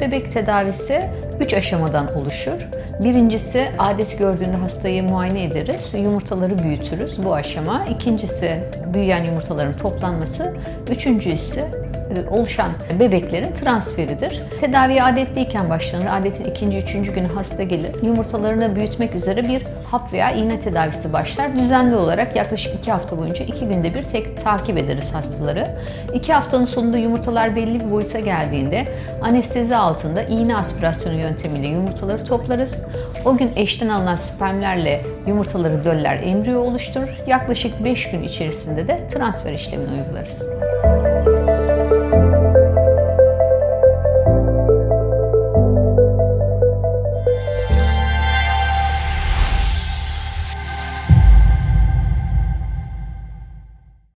bebek tedavisi 3 aşamadan oluşur. Birincisi adet gördüğünde hastayı muayene ederiz. Yumurtaları büyütürüz bu aşama. İkincisi büyüyen yumurtaların toplanması. Üçüncüsü oluşan bebeklerin transferidir. Tedaviye adetliyken başlanır. Adetin ikinci, üçüncü günü hasta gelir. Yumurtalarını büyütmek üzere bir hap veya iğne tedavisi başlar. Düzenli olarak yaklaşık iki hafta boyunca iki günde bir tek takip ederiz hastaları. İki haftanın sonunda yumurtalar belli bir boyuta geldiğinde anestezi altında iğne aspirasyonu yöntemiyle yumurtaları toplarız. O gün eşten alınan spermlerle yumurtaları döller, embriyo oluşturur. Yaklaşık 5 gün içerisinde de transfer işlemini uygularız.